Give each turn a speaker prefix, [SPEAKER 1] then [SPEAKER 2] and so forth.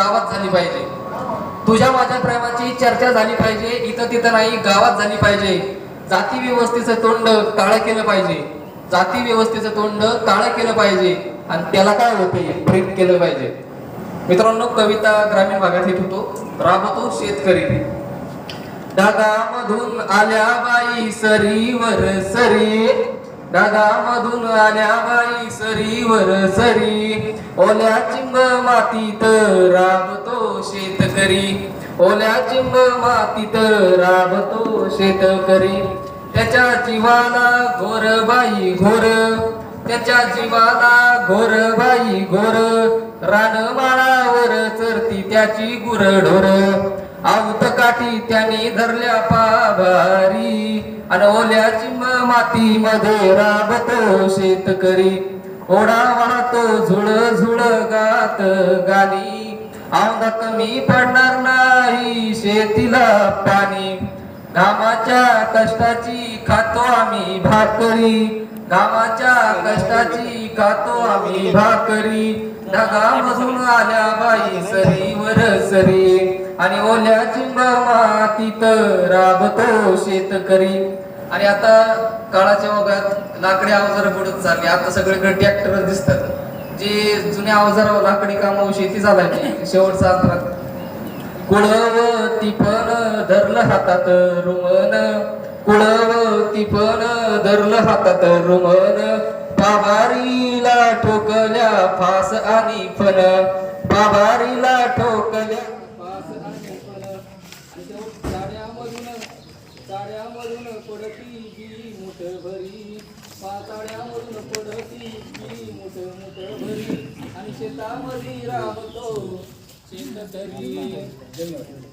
[SPEAKER 1] गावात झाली पाहिजे. तुझ्या माझ्या प्रेमाची चर्चा झाली पाहिजे इथं तिथं नाही गावात झाली पाहिजे. जाती व्यवस्थेचं तोंड काळं केलं पाहिजे. जाती व्यवस्थेचं तोंड काळं केलं पाहिजे. आणि त्याला काय होते? प्रेम केलं पाहिजे. मित्रांनो कविता ग्रामीण भागात येत होतो. राबतो शेतकरी. ढगामधून आल्या बाई सरीवर सरी. ढगामधून आल्या बाई सरीवर सरी. ओल्या चिंब मातीत राबतो शेतकरी. ओल्या चिंब मातीत राबतो शेतकरी. त्याच्या जीवाला घोर बाई घोर. त्याच्या जीवाला घोर बाई घोर. रानमाळावर चरती त्याची गुरढोर. आवत काठी त्याने धरल्या पाभारी. आणि ओल्या चिंब माती मध्ये राबतो शेतकरी. ओढा वाहतो झुळ झुळ गात गाणी. औंधा कमी पडणार नाही शेतीला पाणी. घामाच्या कष्टाची खातो आम्ही भाकरी. घामाच्या कष्टाची खातो आम्ही भाकरी. ढगामधून आल्या बाई सरीवर सरी. आणि ओल्या चिंब मातीत राबतो शेतकरी. आणि आता काळाच्या ओघात लाकडी अवजार बुडत चालली. आता सगळीकडे ट्रॅक्टर दिसतात. जे जुन्या अवजारावर लाकडी कामावर शेती झाला शेवटचा अंतरात कुळवती पण धरलं हातात रुमन. कुळवती पण धरलं हातात रुमन. पाबारीला ठोकल्या फास आणि फन पाबारीला ठोकल्या फास आणि फन आणि पडती जी मुठ भरी. पाताळ्यामधून पडती जी मुठ मुठ भरी. आणि शेतामध्ये राहतो शेतकरी धन्यवाद